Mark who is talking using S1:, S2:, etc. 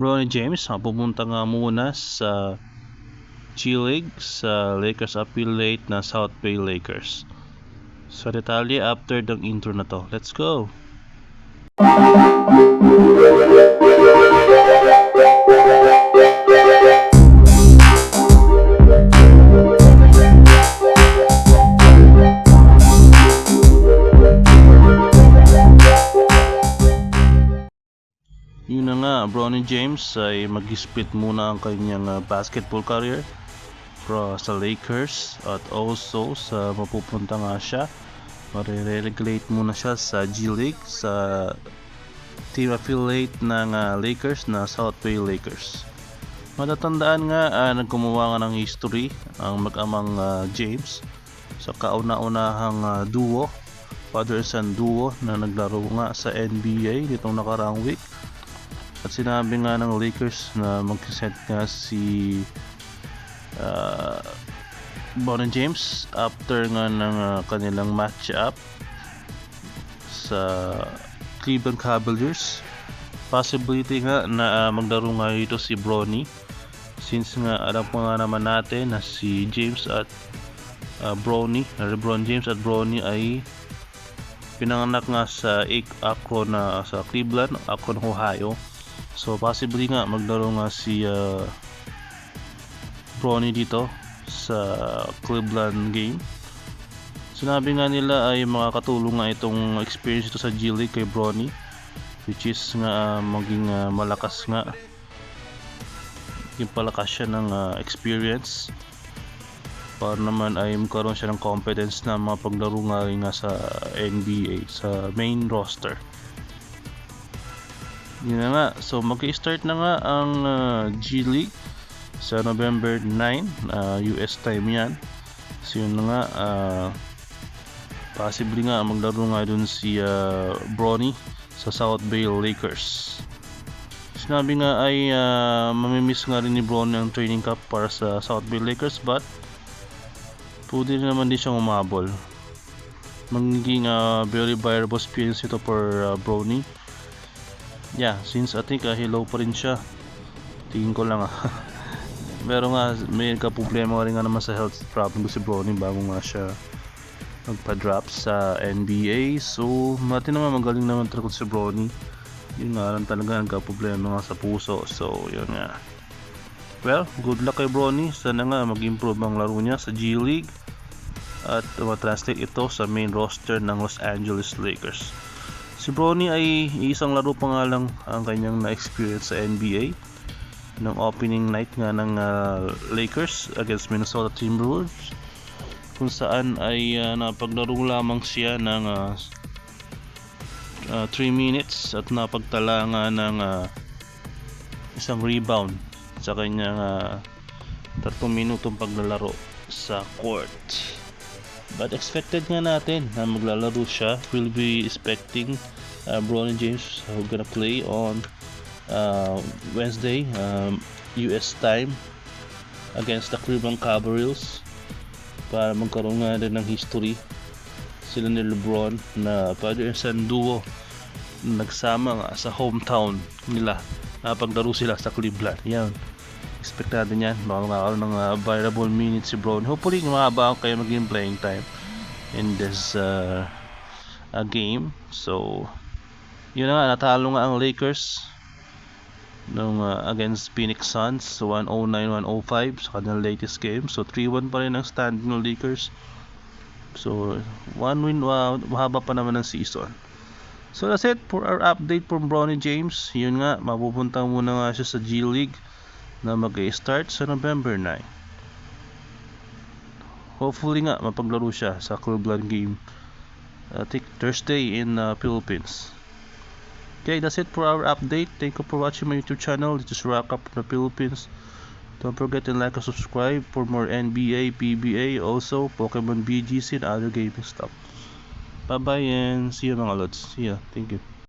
S1: Bronny James, pupunta nga muna sa G-League sa Lakers affiliate na South Bay Lakers. Sa detalye after ng intro na to. Let's go! Na Bronny James ay mag-split muna ang kanyang uh, basketball career pro sa Lakers at also sa mapupunta nga siya. Marirelegate muna siya sa G League sa team affiliate ng uh, Lakers na South Bay Lakers. Matatandaan nga uh, nagkumuha nga ng history ang mag-amang uh, James sa kauna-unahang uh, duo father and son duo na naglaro nga sa NBA nitong nakaraang week sinabi nga ng Lakers na mag-set nga si uh, Bonin James after nga ng uh, kanilang match-up sa Cleveland Cavaliers. Possibility nga na uh, maglaro nga ito si Bronny since nga alam po nga naman natin na si James at uh, Bronny, LeBron James at Bronny ay pinanganak nga sa Akron na sa Cleveland, Akron, Ohio. So possibly nga maglaro nga si uh, Bronny dito sa Cleveland game. Sinabi nga nila ay makakatulong nga itong experience ito sa G League kay Bronny which is nga uh, maging uh, malakas nga. Yung palakas siya ng uh, experience. Para naman ay magkaroon siya ng confidence na mga paglaro nga rin nga sa NBA sa main roster yun na nga. So mag-start na nga ang uh, G League sa November 9 uh, US time yan. So yun na nga uh, possibly nga maglaro nga dun si uh, Bronny sa South Bay Lakers. Sinabi nga ay uh, mamimiss nga rin ni Bronny ang training camp para sa South Bay Lakers but pwede rin naman din siyang umabol. Magiging uh, very viable experience ito for uh, Bronny yeah since I think uh, hello pa rin siya. Tingin ko lang ah. Pero nga may ka-problema rin nga naman sa health problem ko si Bronny bago nga siya magpa-drop sa NBA so mati naman magaling naman talaga si Bronny yun nga lang talaga nagka-problema nga sa puso. So yun nga. Well good luck kay Bronny sana nga mag-improve ang laro niya sa G League at ma-translate ito sa main roster ng Los Angeles Lakers Si Bronny ay isang laro pa nga lang ang kanyang na-experience sa NBA ng opening night nga ng uh, Lakers against Minnesota Timberwolves kung saan ay uh, napaglaro lamang siya ng 3 uh, uh, minutes at napagtala nga ng uh, isang rebound sa kanyang uh, 3 minutong paglalaro sa court. But expected nga natin na maglalaro siya. We'll be expecting uh, Bronny James who gonna play on uh, Wednesday um, US time against the Cleveland Cavaliers. Para magkaroon nga din ng history sila ni Lebron na father and son duo nagsama nga sa hometown nila napaglaro sila sa Cleveland. Yan expect natin yan baka makakaroon ng uh, viable minutes si Brown hopefully mahaba kayo maging playing time in this uh, uh, game. So yun na nga natalo nga ang Lakers nung uh, against Phoenix Suns. 109-105 sa kanilang latest game. So 3-1 pa rin ang stand ng Lakers. So one win uh, mahaba pa naman ang season. So that's it for our update from Bronny James. Yun nga mapupunta muna nga siya sa G League na mag-start sa November 9. Hopefully nga mapaglaro siya sa Cleveland game think Thursday in uh, Philippines. Okay, that's it for our update. Thank you for watching my YouTube channel. This is Rock Up from the Philippines. Don't forget to like and subscribe for more NBA, PBA, also Pokemon BGC and other gaming stuff. Bye bye and see you mga lods. See ya. Thank you.